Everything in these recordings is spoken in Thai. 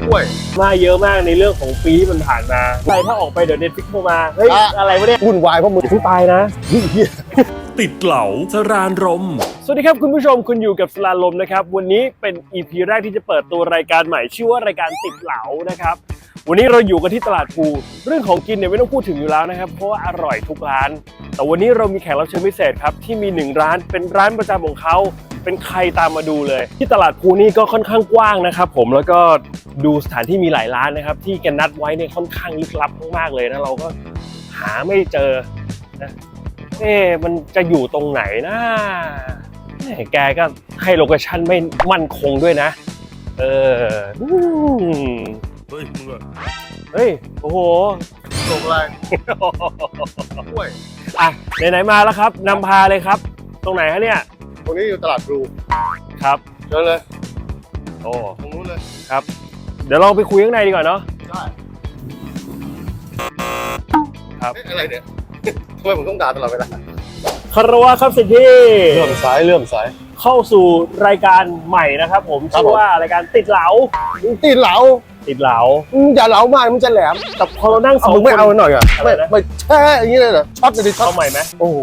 กล้วย มาเยอะมากในเรื่องของปีที่มันผ่านมาใครถ้าออกไปเดี๋ยวเน็ตฟิกโทรมาเฮ้ยอะ อะไรวะเนี่ยวุ่นวายเพราะมึงเพิ่งตายนะ ติดเหลาสรานรม สวัสดีครับคุณผู้ชมคุณอยู่กับสลาลมนะครับ วันนี้เป็น EP แรกที่จะเปิดตัวรายการใหม่ชื่อว่ารายการติดเหลานะครับ วันนี้เราอยู่กันที่ตลาดภูเรื่องของกินเนี่ยไม่ต้องพูดถึงอยู่แล้วนะครับ เพราะว่าอร่อยทุกร้าน แต่วันนี้เรามีแขกรับเชิญพิเศษครับที่มีหนึ่งร้านเป็นร้านประจำของเขาเป็นใครตามมาดูเลย ที่ตลาดภูนี่ก็ค่อนข้างกว้างนะครับ ผมแล้วก็ดูสถานที่มีหลายร้านนะครับ ที่แกันนัดไว้เนี่ยค่อนข้างลึกลับมากๆเลยนะเราก็หาไม่เจอนะเอ๊มันจะอยู่ตรงไหนนะแหม่แกก็ให้โลเคชั่นไม่มั่นคงด้วยนะ เอออืม เฮ้ยมึงอะเฮ้ย โอ้โหส่งอะไรกล้วย อะไหนๆมาแล้วครับนำพาเลยครับ ตรงไหนฮะเนี่ย ตรงนี้อยู่ตลาดพลูครับ เชิญเลย โอ้ตรงนู้นเลย ครับ เดี๋ยวเราไปคุยข้างในดีกว่าเนาะ ได้ ครับเอ๊ะอะไรเนี่ยทำไมผมต้องด่าตลอดเวลาคารวะครับสิทธิเลื่อมสายเลื่อมสาย เข้าสู่รายการใหม่นะครับ ผม ครับชื่อผม ว่ารายการติดเหลามึงตีเหลา ติดเหลามึงอย่าเหลามากมึงจะแหลมแต่พอเรานั่งสเอาองมึงไม่คนเอาหน่อยอะอะไรไม่นะ ไม่แช่อย่างนี้เลยเหรอช็อตเลยดิช็อตเอาใหม่ไหมโอ้โห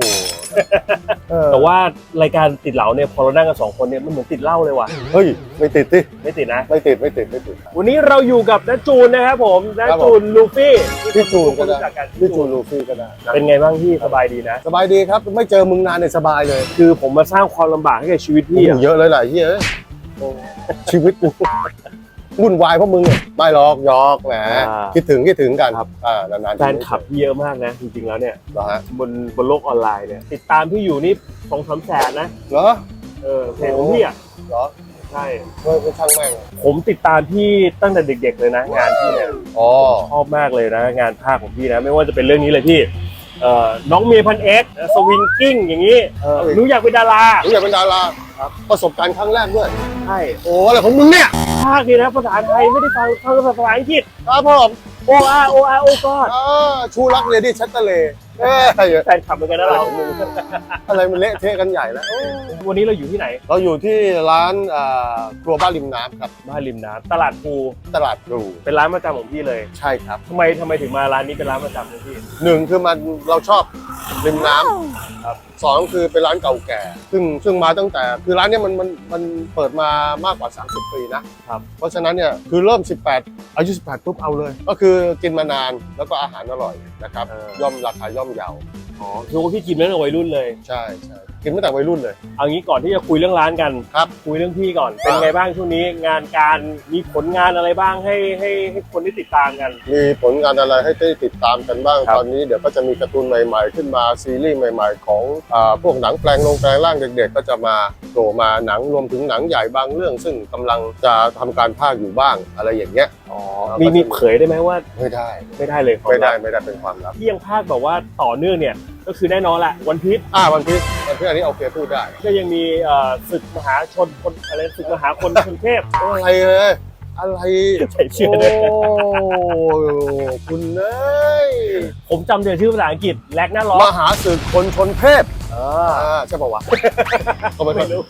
เออแต่ว่ารายการติดเหลาเนี่ยพอเรานั่งกันสองคนเนี่ยมันเหมือนติดเหล้าเลยว่ะเฮ้ยไม่ติดสิไม่ติดนะ ไม่ติดไม่ติดไม่ติด วันนี้เราอยู่กับน้าจูนนะครับผมน้าครับผม จูนลูฟี่พี่จูนก็ได้รู้จักกันพี่จูนลูฟี่ก็ได้เป็นไงบ้างพี่สบายดีนะ สบายดีครับไม่เจอมึงนานเนี่ยสบายเลยคือผมมาสร้างความลำบากให้กับชีวิตพี่โอ้อะโหเยอะเลยแหละเฮ้ยเอ้ยโอ้ชีวิตกู วุ่นวายเพราะมึงเนี่ยไม่หรอกหยอกแหมคิดถึงคิดถึงกันครับ อ่านานๆแฟนคลับพี่เยอะมากนะ จริงๆแล้วเนี่ย เหรอฮะบนบนโลกออนไลน์เนี่ย ติดตามพี่อยู่นี่สองสามแสนนะ เหรอเออเพจของพี่อะเหรอใช่ เฮ้ยเป็นช่างแม่งผมติดตามพี่ตั้งแต่เด็ก ๆ เลยนะ งานพี่เนี่ยอ๋อชอบมากเลยนะ งานภาคของพี่นะ ไม่ว่าจะเป็นเรื่องนี้เลยพี่เอ่อน้องเมียพันเอ็กซ์สวิงกิ้งอย่างนี้เออหนูอยากเป็นดาราหนูอยากเป็นดาราครับประสบการณ์ครั้งแรกด้วยใช่โอ้อะไรของมึงเนี่ย ภาคดีนะภาษาไทยไม่ได้ฟังฟังภาษาอังกฤษครับผมโออาโออาโอก็อ่าชูรักเลดี้ชัตเตอร์เลย์ เอ้ยแฟนคลับเหมือนกันนะเราอะไรมันเละเทะกันใหญ่แล้ว วันนี้เราอยู่ที่ไหน เราอยู่ที่ร้านอ่าครัวบ้านริมน้ำครับบ้านริมน้ำตลาดภูตลาดพลูเป็นร้านประจำของพี่เลยใช่ครับทำไมทำไมถึงมาร้านนี้เป็นร้านประจำของพี่ หนึ่งคือมันเราชอบริมน้ำครับสองคือเป็นร้านเก่าแก่ ซึ่งซึ่งมาตั้งแต่คือร้านเนี้ยมันมันมันเปิดมามากกว่า 30 ปีนะครับ เพราะฉะนั้นเนี่ยคือเริ่ม 18 อายุ 18ปุ๊บเอาเลย ก็คือกินมานานแล้วก็อาหารอร่อยนะครับเออ ย่อมราคาย่อมเยาว์อ๋อคือว่าพี่กินมาตั้งแต่วัยรุ่นเลย ใช่ใช่ กินตั้งแต่วัยรุ่นเลย เอางี้ก่อนที่จะคุยเรื่องร้านกันครับ คุยเรื่องพี่ก่อน เป็นอ่าไงบ้างช่วงนี้ งานการมีผลงานอะไรบ้างให้ให้ให้คนที่ติดตามกัน มีผลงานอะไรให้ได้ติดตามกันบ้าง ครับ ตอนนี้เดี๋ยวก็จะมีการ์ตูนใหม่ ๆ ขึ้นมาซีรีส์ใหม่ ๆ ของอาพวกหนังแปลงลงแปลงร่างเด็กๆ ก็จะมาโผล่มาหนังรวมถึงหนังใหญ่บางเรื่อง ซึ่งกำลังจะทำการภาคอยู่บ้างอะไรอย่างเงี้ย อ๋อครับมีมีเผยได้ไหมว่าไม่ได้ ไม่ได้เลยไม่ได้ไม่ได้เป็นความลับ ที่ยังภาคแบบว่าต่อเนื่องเนี่ย ก็คือแน่นอนแหละวันพีชอ่าวันพีชวันพีชอันนี้โอเคพูดได้ก็ยังมีเอ่อศึกมหาชนคนอะไรศึกมหาคนคนเทพอะไรเลยอะไรใส่เชื่อโอ้เลยคุณเอ้ยผมจำแต่ชื่อภาษาอังกฤษแลกหน้าล้อมหาศึกคนชนเทพเออ่าใช่ป่าวะก็ไม่ไม่รู้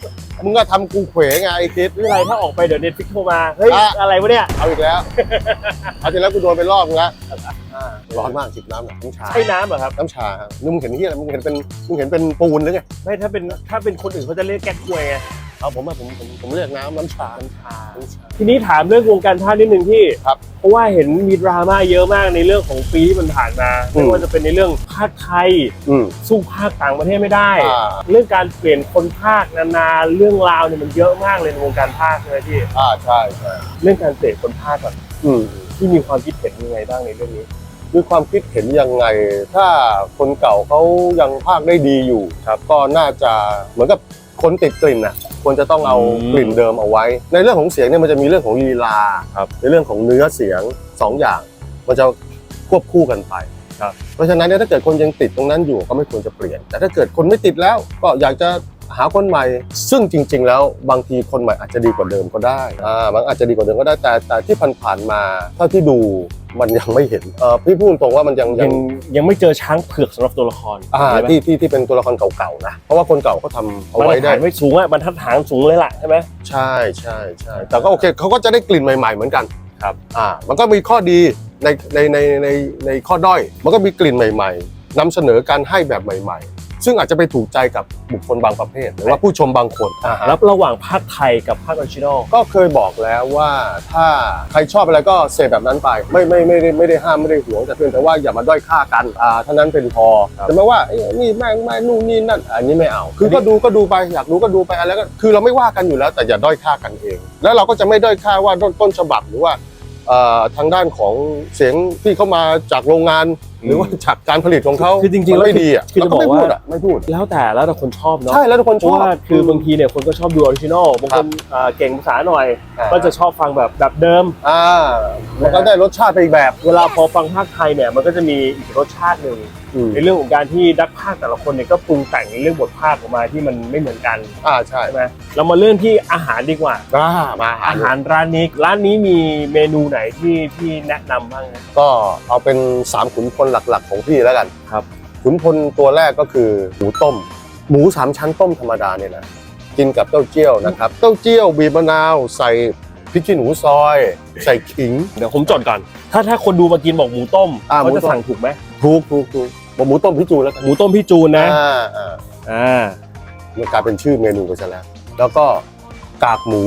มึงก็ทำกูเขวไงไอ้คิดไม่เป็นไรถ้าออกไปเดี๋ยวเน็ตฟิกโทรมา เฮ้ยอะอะไรวะเนี่ย เอาอีกแล้ว เอาทีแล้วกูโดนไปรอบนึงแล้วอ่า ร้อนมากจิบน้ำหน่อยน้ำชาใช่น้ำเหรอครับ น้ำชาครับนี่มึงเห็นที่อะไรมึงเห็นเป็นมึงเห็นเป็นปูนหรือไงไม่ถ้าเป็นถ้าเป็นคนอื่นเขาจะเรียกแก๊กควยไงเอาผมว่าผมผมผมเรียกน้ำน้ำชาน้ำชาน้ำชา ทีนี้ถามเรื่องวงการท่านิดนึงพี่ครับเพราะว่าเห็นมีดราม่าเยอะมากในเรื่องของปีที่มันผ่านมาอืไม่มว่าจะเป็นในเรื่องภาคไทยอืม สู้ภาคต่างประเทศไม่ได้ อ่า เรื่องการเปลี่ยนคนภาคนานาเรื่องราวเนี่ยมันเยอะมากเลยในวงการภาคใช่ไหมพี่อ่าใช่ใช่เรื่องการเปลี่ยนคนภาคก่อนอืม ที่มีความคิดเห็นยังไงบ้างในเรื่องนี้ ด้วยความคิดเห็นยังไง ถ้าคนเก่าเขายังภาคได้ดีอยู่ครับก็น่าจะเหมือนกับคนติดกลิ่นน่ะควรจะต้องเอาอืมกลิ่นเดิมเอาไว้ ในเรื่องของเสียงเนี่ยมันจะมีเรื่องของลีลาครับในเรื่องของเนื้อเสียงสองอย่าง มันจะควบคู่กันไปครับเพราะฉะนั้นเนี่ยถ้าเกิดคนยังติดตรงนั้นอยู่ก็ไม่ควรจะเปลี่ยน แต่ถ้าเกิดคนไม่ติดแล้วก็อยากจะ หาคนใหม่ ซึ่งจริง ๆ แล้วบางทีคนใหม่อาจจะดีกว่าเดิมก็ได้อ่ามันอาจจะดีกว่าเดิมก็ได้แต่แต่ที่ผ่านๆมาเท่าที่ดูมันยังไม่เห็นเออพี่พูดตรงว่ามันยังยัยังงยังไม่เจอช้างเผือกสำหรับตัวละครอ่าใช่ไหมที่ที่ที่เป็นตัวละครเก่าๆนะเพราะว่าคนเก่าเขาทำเอาบรรไว้ทัดได้ ฐานไม่สูงอะบรรทัดฐานสูงเลยล่ะใช่ไหม ใช่ใช่ใช่แต่ก็โอเคเขาก็จะได้กลิ่นใหม่ๆเหมือนกันครับอ่ามันก็มีข้อดีในในในในในข้อด้อย มันก็มีกลิ่นใหม่ ๆนำเสนอการให้แบบใหม่ๆ ซึ่งอาจจะไปถูกใจกับบุคคลบางประเภท หรือว่าผู้ชมบางคนอ่าฮะแล้วระหว่างภาคไทยกับภาคออริจินอล ก็เคยบอกแล้วว่าถ้าใครชอบอะไรก็เสพแบบนั้นไป ไม่ไม่ไม่ได้ไม่ได้ห้ามไม่ได้หวงแต่เพียงแต่ว่าอย่ามาด้อยค่ากันอ่าเท่านั้นเป็นพอครับแต่ไม่ว่าเอ้ยนี่แม่งแม่งนู่นนี่นั่นอันนี้ไม่เอา คือก็ดูก็ดูไปอยากดูก็ดูไปอะไรก็คือเราไม่ว่ากันอยู่แล้ว แต่อย่าด้อยค่ากันเอง แล้วเราก็จะไม่ด้อยค่าว่าต้นต้นฉบับหรือว่าเอ่อทางด้านของเสียงที่เข้ามาจากโรงงาน หรือว่าจากการผลิตของเขาคือจริงๆมันไม่แล้วดีอะคือจะเก็ไม่บอกว่าพูดอะไม่พูดแล้วแต่แล้วแต่คนชอบเนาะใช่แล้วทุกคนเพชราะอบว่าคือบางทีเนี่ยคนก็ชอบดูออริจินอลบางคนอ่าเก่งภาษาหน่อยอ่าก็จะชอบฟังแบบแบบเดิมอ่ามันก็ได้รสชาติไปอีกแบบ เวลาพอฟังภาคไทยเนี่ยมันก็จะมีอีกรสชาติหนึ่งอืมในเรื่องของการที่นักพากย์แต่ละคนเนี่ยก็ปรุงแต่งในเรื่องบทภาคออกมาที่มันไม่เหมือนกันอ่าใช่ใช่ไหมเรามาเรื่องที่อาหารดีกว่าอ่ามาอาหารร้านนี้ร้านนี้มีเมนูไหนที่ที่แนะนำบ้างนะก็เอาเป็นสามขุนพลหลักๆ ของพี่แล้วกันครับขุนพลตัวแรกก็คือหมูต้ม หมูสามชั้นต้มธรรมดาเนี่ยนะกินกับเต้าเจี้ยวนะครับเต้าเจี้ยวบีบมะนาวใส่พริกขี้หนูซอย ใส่ขิง เดี๋ยวผมจดก่อน ถ้าถ้าคนดูมากินบอกหมูต้มอ่าเขาหมูจะต้ม สั่งถูกไหมถูกถูกถูกบอกหมูต้มพี่จูนแล้วกันหมูต้มพี่จูนนะอ่าอ่าอ่ามันกลายเป็นชื่อเมนูไปซะแล้ว แล้วก็กากหมู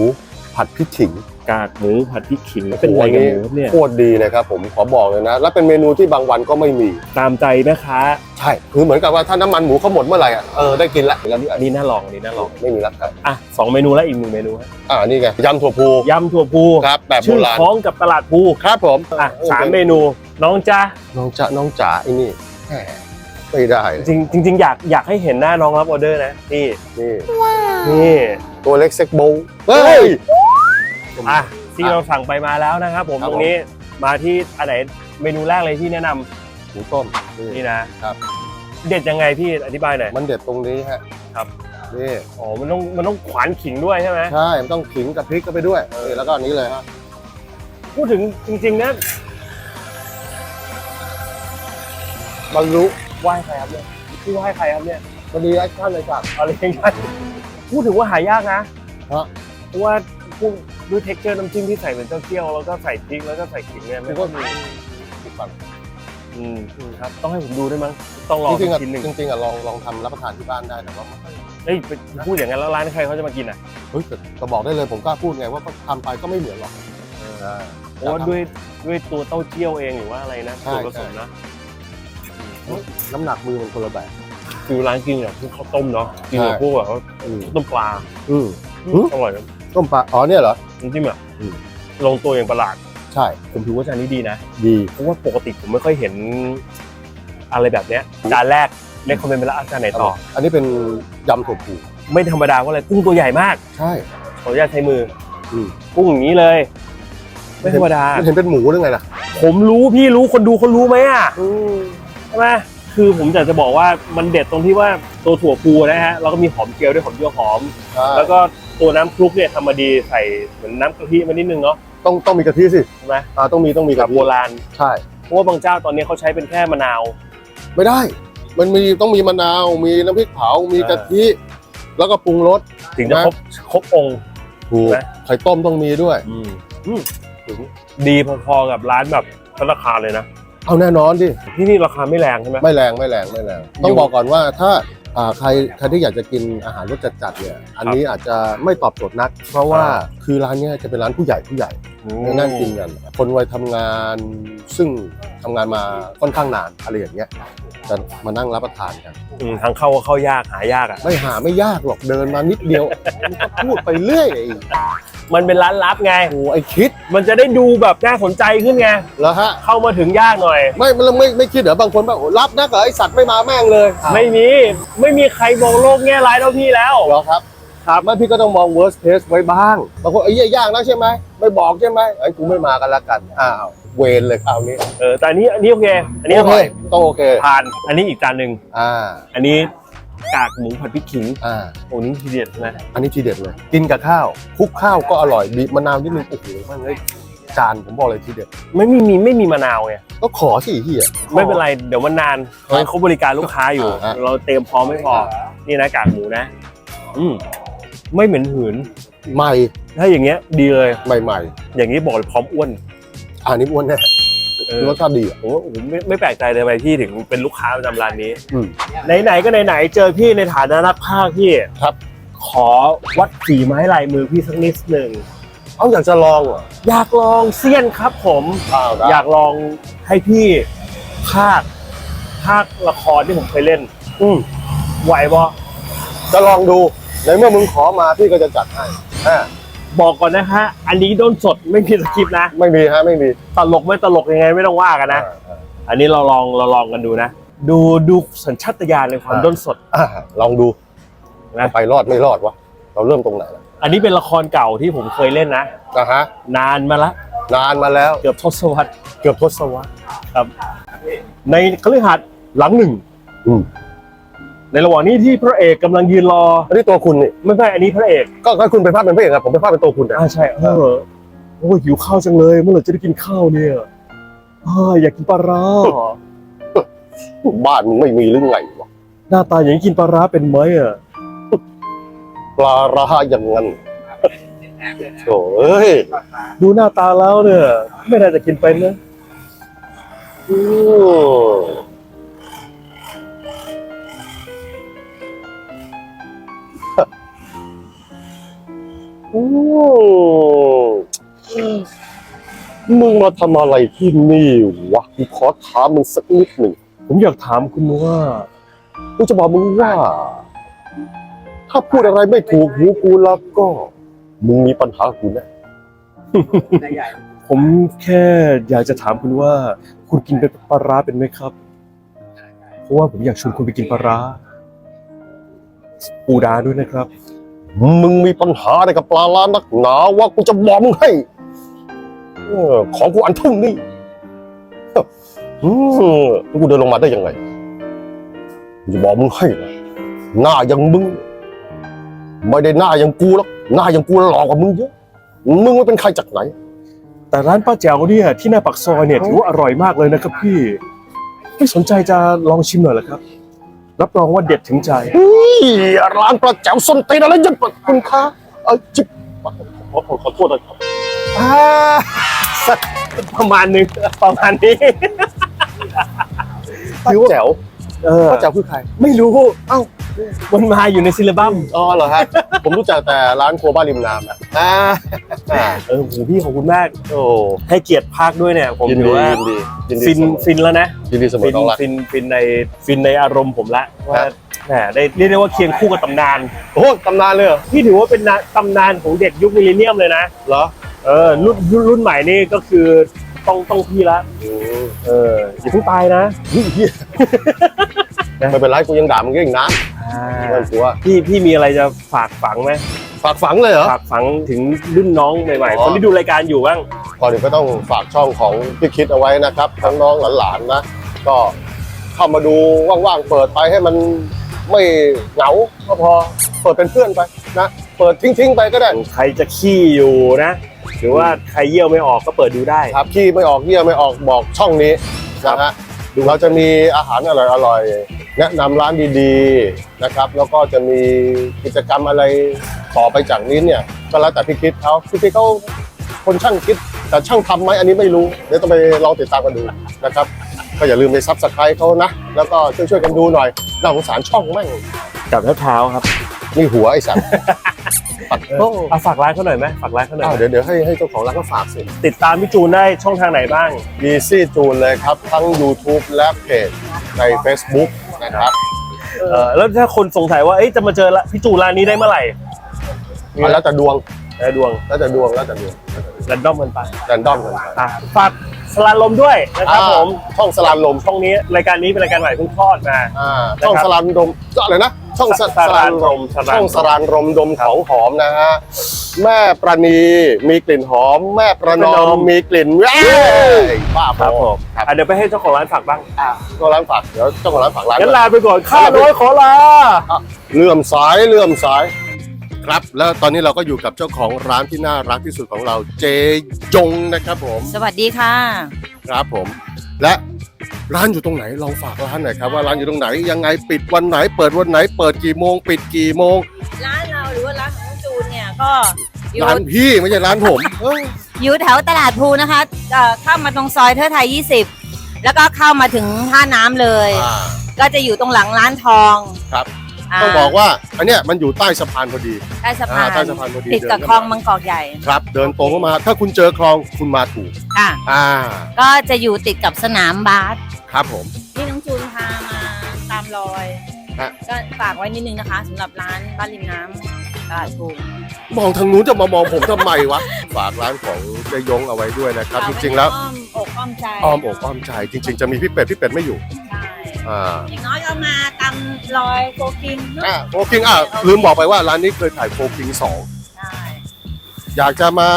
ผัดพริกขิงกากหมูผัดพริกขิงเป็นอะไรกับหมูครับเนี่ยโคตรดีเลยครับผมขอบอกเลยนะ แล้วเป็นเมนูที่บางวันก็ไม่มีตามใจแม่ค้าใช่คือเหมือนกับว่าถ้าน้ำมันหมูเขาหมดเมื่อไหร่อะเออได้กินละแล้วนี่อันนี้น่าลองอันนี้น่าลองไม่มีรักกันอะสองเมนูแล้วอีกหนึ่งเมนูฮะอ่านี่ไงยำถั่วพูยำถั่วพูครับแบบโบชื่อราณคล้องกับตลาดพูครับผมอะสามเมนูน้องจ้าน้องจ๋าน้องจ๋าไอ้นี่แหมไม่ได้เลยจริงจริงๆอยากอยากให้เห็นหน้าน้องรับออเดอร์นะนี่นี่ นี่ตัวเล็กเซ็กโบว์เฮ้ยอะที่เราสั่งไปมาแล้วนะครับ ผมครับตรงนี้มาที่อันไหนเมนูแรกเลยที่แนะนำหมูต้มนี่นี่นะ ครับ เด็ดยังไงพี่อธิบายหน่อย มันเด็ดตรงนี้ฮะครับ นี่อ๋อมันต้องมันต้องขวานขิงด้วยใช่ไหมใช่มันต้องขิงกับพริกเข้าไปด้วยนี่แล้วก็อันนี้เลยฮะพูดถึงจริงๆนะบรรลุไหว้ใครครับเนี่ยพี่ไหว้ใครครับเนี่ยพอดีแอคชั่นเลยครับอะไรอย่างเงี้ย พูดถึงว่าหายากนะฮะ เพราะว่าพูดด้วยเท็กเจอร์น้ำจิ้มที่ใส่เป็นเต้าเจี้ยวแล้วก็ใส่พริกแล้วก็ใส่ขิงเนี่ยคืไม่อค่ก็อยมีมีติดฟันอืมครับต้องให้ผมดูด้วยมั้งต้องลองจริงๆสัอะกชิ้นหนึ่งจริงๆอะลองลองทำรับประทานที่บ้านได้แต่ว่าไม่ค่อยเฮ้ยไปพูดอย่างนั้นแล้วร้านใครเขาจะมากินอะเฮ้ยแต่ก็บอกได้เลยผมกล้าพูดไงว่าก็ทำไปก็ไม่เหมือนหรอกใช่เพราะว่าด้วยด้วยตัวเต้าเจี้ยวเองหรือว่าอะไรนะใช่ส่วนผสมนะน้ำหนักมือมันคนละแบบ คือร้านกินแบบพวกข้าวต้มเนาะกินแบบใช่พวกแบบว่าอืมข้าวต้มปลาอืมอืมอร่อยนะต้มปลาอ๋อเนี่ยเหรอน้ำจิ้มอะอืมลงตัวอย่างประหลาด ใช่ ผมถือว่าจานนี้ดีนะ ดีเพราะว่าปกติผมไม่ค่อยเห็นอะไรแบบเนี้ยจานแรกเล็กคอมเมนต์ไปแล้วอาจารย์ไหนต่อ อันนี้เป็นยำถั่วพูไม่ธรรมดาเพราะอะไรกุ้งตัวใหญ่มาก ใช่ขออนุญาตใช้มืออืมกุ้งอย่างนี้เลย ไม่ธรรมดาไม่เห็นเป็นหมูหรือไงล่ะ ผมรู้พี่รู้คนดูเขารู้ไหมอะอืมใช่ไหม คือผมอยากจะบอกว่ามันเด็ดตรงที่ว่าตัวถั่วพูนะฮะแล้วก็มีหอมเจียวด้วยหอมเจียวหอมใช่แล้วก็ตัวน้ำคลุกเนี่ยทำมาดีใส่เหมือนน้ำกะทิมานิดนึงเนาะต้องต้องมีกะทิสิใช่ไหมอ่าต้องมีต้องมีแบกะบทิโบราณใช่เพราะว่าบางเจ้าตอนนี้เขาใช้เป็นแค่มะนาว ไม่ได้ มันมีต้องมีมะนาว มีน้ำพริกเผา มีกะทิแล้วก็ปรุงรสถึงจะนะครบครบองค์ถูกนะไข่ต้มต้องมีด้วยอืมอืมถึงดีพอๆกับร้านแบบพัตตาคารเลยนะ เอาแน่นอนดิ ที่นี่ราคาไม่แรงใช่ไหม ไม่แรงไม่แรงไม่แรงอยู่ต้องบอกก่อนว่าถ้าอ่าใครใครที่อยากจะกินอาหารรสจัดๆเนี่ย อันนี้อาจจะไม่ตอบโจทย์นัก เพราะว่าอ่าคือร้านเนี้ยจะเป็นร้านผู้ใหญ่ผู้ใหญ่ ไปนั่งกินกัน คนวัยทำงานซึ่งทำงานมาค่อนข้างนานอะไรอย่างเงี้ยจะมานั่งรับประทานกัน อืมทางเข้าก็เข้ายากหายากอะ ไม่หาไม่ยากหรอกเดินมานิดเดียวมันก็พูดไปเรื่อยไอ้มันเป็นร้านลับไง โอ้ไอ้คิดมันจะได้ดูแบบน่าสนใจขึ้นไง แล้วฮะ เข้ามาถึงยากหน่อย ไม่ไม่ไม่ไม่คิดเหรอบางคนแบบโอ้รับนักเหรอไอสัตว์ไม่มาแม่งเลยไม่มีไม่มีใครมองโลกแง่ร้ายเท่าพี่แล้ว เหรอครับ ครับไม่พี่ก็ต้องมอง worst case ไว้บ้างบางคนไอ้เหี้ยยากนะใช่ไหม ไม่บอกใช่ไหมไอ้กูไม่มากันละกันอ้าวเวรเลยคราวนี้เออแต่อันนี้อันนี้โอเคอันนี้อโอเคร่อยต้องโอเคผ่านอันนี้อีกจานหนึ่งอ่าอันนี้กากหมูผัดพริกขิงอ่าโอ้นี่ทีเด็ดนะอันนี้ทีเด็ดเลย กินกับข้าวคลุกข้าวก็อร่อยบีบมะนาวนิดนึงโอ้โหมันเลยจานผมบอกเลยทีเด็ดไม่มีมีไม่มีมะนาวไงก็ขอสิเฮีย ไม่เป็นไรเดี๋ยวมันนานครับเขาบริการลูกค้าอยู่ อ่าฮะ เราเตรียมพร้อมไม่พอนี่นะกากหมูนะ อืมไม่เหม็นหืน ใหม่ถ้าอย่างเงี้ยดีเลย ใหม่ อย่างนี้บอกเลยพร้อมอ้วนๆ อันนี้อ้วนแน่เออรสชาติดีอะผมว่าผมไม่ไม่แปลกใจเลยทำไมพี่ถึงเป็นลูกค้าประจำร้านนี้อืม ไหนๆก็ไหนๆเจอพี่ในฐานะนักพากย์พี่ครับ ขอวัดฝีไม้ลายมือพี่สักนิดหนึ่งเอาอยากจะลองเหรออยากลองเซียนครับผม อ้าวได้อยากลองให้พี่พากย์พากย์ละครที่ผมเคยเล่น อืมไหวบอจะลองดูในเมื่อมึงขอมาพี่ก็จะจัดให้ อ่าบอกก่อนนะฮะ อันนี้โดนสดไม่มีสคริปต์นะ ไม่มีฮะไม่มีตลกไม่ตลกยังไงไม่ต้องว่ากันนะ อ่าอันนี้เราลองเราลองกันดูนะ ดูดูสัญชาตญาณในความอ่าด้นสด อ่าลองดูนะ ไปรอดไม่รอดวะเราเริ่มตรงไหนล่ะอันนี้เป็นละครเก่าที่ผมเคยเล่นนะ นะฮะนานมาละ นานมาแล้วเกือบทศวรรษเกือบทศวรรษครับ ในคฤหาสน์หลังหนึ่งอืม ในระหว่างนี้ที่พระเอกกำลังยืนรออันนี้ตัวคุณนี่ไม่ใช่อันนี้พระเอกก็ก็คุณเป็นภาพเป็นพระเอกอะผมเป็นภาพเป็นตัวคุณนะอ่าใช่เออโอ้ยหิวข้าวจังเลย เมื่อไหร่จะได้กินข้าวเนี่ยอ่าอยากกินปลาร้าบ้านมึงไม่มีหรือไงวะหน้าตาอย่างนี้กินปลาร้าเป็นไหมอะปลาร้าอย่างนั้นโถ่เอ้ยดูหน้าตาแล้วเนี่ย ไม่น่าจะกินเป็นนะอื อืมมึงมาทำอะไรที่นี่วะกูขอถามมึงสักนิดหนึ่ง ผมอยากถามคุณว่ากูจะบอกมึงว่า ถ้าพูดอะไรไม่ถูกหูกูแล้วก็ มึงมีปัญหากับกูแน่ผมแค่อยากจะถามคุณว่า คุณกินเป็นปลาร้าเป็นไหมครับ เพราะว่าผมอยากชวนคุณไปกินปลาร้าปูดาด้วยนะครับ มึงมีปัญหาอะไรกับปลาล้านนักหนาว่ากูจะบอกมึงให้อของกูอันทุ่มนี่อืมแล้วกูเดินลงมาได้ยังไงกูจะบอกมึงให้นะหน้าอย่างมึง ไม่ได้หน้าอย่างกูหรอกหน้าอย่างกูหลอกกว่ามึงเยอะมึงไม่เป็นใครจากไหน แต่ร้านป้าแจ๋วเนี่ยที่หน้าปักซอยเนี่ยถือว่าอร่อยมากเลยนะครับพี่ ไม่สนใจจะลองชิมหน่อยหรอครับ รับรองว่าเด็ดถึงใจนี่ร้านปลาแจ๋วส้นตีนอะไรยันปะคุณค้าเออจิบขอขอขอโทษนะครับอ่าประมาณนึงประมาณนี้ป้าแจ๋วเออป้าแจ๋วคือใคร ไม่รู้เอ้า มันมาอยู่ในซิลบัมอ๋อเหรอฮะ ผมรู้จักแต่ร้านครัวบ้านริมน้ำนะอ่าอ่าเออโหพี่ขอบคุณมาก โอ้ ให้เกียรติภาคด้วยเนี่ย ผมยินถืดีอว่ายินดียินดีฟินเสมอฟินแล้วนะยินดีเสมฟิอนน้องรัก ฟินฟินในฟินในอารมณ์ผมละว่าครับ แหมได้เรียกได้ว่าเคียงคู่กับตำนาน โอ้ตำนานเลยเหรอพี่ถือว่าเป็นนะตำนานของเด็กยุคมิลเลนเนียมเลยนะเหรอเออรุ่นรุ่นรุ่นใหม่นี่ก็คือต้องต้องพี่ละอืมเอออย่าเพิ่งตายนะเฮ้ยเหี้ยไม่เป็นไรกูยังด่ามึงเองนะ ไม่กลัวพี่พี่มีอะไรจะฝากฝังไหมฝากฝังเลยเหรอ ฝากฝังถึงรุ่นน้องใหม่ๆอ๋อคนที่ดูรายการอยู่บ้าง ก่อนอื่นก็ต้องฝากช่องของพี่คิดเอาไว้นะครับทั้งน้องหลานๆนะ ก็เข้ามาดูว่างๆเปิดไปให้มันไม่เหงาก็พอเปิดเป็นเพื่อนไปนะเปิดทิ้งๆไปก็ได้ ใครจะขี้อยู่นะ หรือว่าใครเยี่ยวไม่ออกก็เปิดดูได้ ครับขี้ไม่ออกเหี้ยไม่ออกบอกช่องนี้นะฮะดูเราจะมีอาหารอร่อยๆ แนะนำร้านดีๆนะครับ แล้วก็จะมีกิจกรรมอะไรต่อไปจากนี้เนี่ย ก็แล้วแต่พี่คิดเขาพี่คิดเขาคนช่างคิด แต่ช่างทำไหมอันนี้ไม่รู้ เดี๋ยวต้องไปลองติดตามกันดูนะครับ ก็อย่าลืมไปซับสไครต์เขานะ แล้วก็ช่วยๆกันดูหน่อยน่าสงสารช่องแม่งจับเท้าๆครับ นี่หัวไอ้สัตว์ปัดโอ้เอาฝากร้านเขาหน่อยไหมฝากร้านเขาหน่อยอ้าวไหมเดี๋ยวเดี๋ยวให้ให้เจ้าของร้านเขาฝากสิ ติดตามพี่จูนได้ช่องทางไหนบ้างมีซี่จูนเลยครับ ทั้ง YouTube และเพจใน Facebook นะครับ เออแล้วถ้าคนสงสัยว่าเอ๊ะจะมาเจอละพี่จูนร้านนี้ได้เมื่อไหร่อะแล้วแต่ดวงแล้วดวงแล้วแต่ดวงแล้วแต่ดวงแรนดอมกันไปแรนดอมกันไปอะฝากสลาลมด้วยนะครับผมอ่าช่องสลานลมช่องนี้รายการนี้เป็นรายการใหม่เพิ่งทอดมาอ่าช่องสลานลมก็อะไรนะ ช่องสสลานลมช่องสลานลมดมของหอมนะฮะแม่ประณีมีกลิ่นหอม แม่ประนอมมีกลิ่นเว้ยบ้าครับผมครับอะเดี๋ยวไปให้เจ้าของร้านฝากบ้างเจ้าของร้านฝากเดี๋ยวเจ้าของร้านฝากร้านงั้นก่อนลาไปก่อนข้าน้อยขอลาเลื่อมสายเลื่อมสายครับแล้วตอนนี้เราก็อยู่กับเจ้าของร้านที่น่ารักที่สุดของเราเจยงนะครับผม สวัสดีค่ะ ครับผม และ ร้านอยู่ตรงไหนลองฝากร้านหน่อยครับว่าร้านอยู่ตรงไหนยังไงปิดวันไหน เปิดวันไหน เปิดกี่โมง ปิดกี่โมง ร้านเราหรือว่าร้านของน้องจูนเนี่ยก็อยู่ร้านพี่ไม่ใช่ร้านผมเอออยู่แถวตลาดภูนะคะเอ่อเข้ามาตรงซอยเทิดไทย 20 แล้วก็เข้ามาถึงท่าน้ำเลย อ่า ก็จะอยู่ตรงหลังร้านทอง ครับา ต้องบอกว่าอันเนี้ยมันอยู่ใต้สะพานพอดีใต้สะอ่าพานใต้สะพานพอดีติดกับเนคลองเข้าบางกอกใหญ่ครับ เดินตรงเข้ามา ถ้าคุณเจอคลองคุณมาถูกค่ะอ่า ก็จะอยู่ติดกับสนามบาสครับผม ที่น้องจูนพามาตามรอยฮะ ก็ฝากไว้นิดนึงนะคะสำหรับร้านบ้านริมน้ำตลาดภูมองทางนู้นจะมามองผมทำไมวะ ฝากร้านของเจยงเอาไว้ด้วยนะครับ จริงๆแล้วอ้อมอกอ้อมใจอ้อมอกอ้อมใจจริง ๆ จะมีพี่เป็ดพี่เป็ดไม่อยู่ใช่อ่า อย่างน้อยก็มาตามรอยโกกิงเนอะอ่าโฟกิงอะลืมบอกไปว่าร้านนี้เคยถ่ายโฟกิงสองใช่อยากจะมา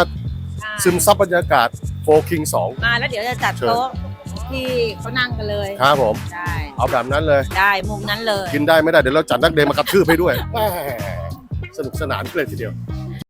ใช่ซึมซับบรรยากาศโฟกิงสองมาแล้วเดี๋ยวจะจัดโต๊ะที่เขานั่งกันเลยครับผม ได้เอาแบบนั้นเลย ได้มุมนั้นเลยกินได้ไม่ได้เดี๋ยวเราจัดนักเดย์มากระทืบให้ด้วยแหม่สนุกสนานเลยทีเดียว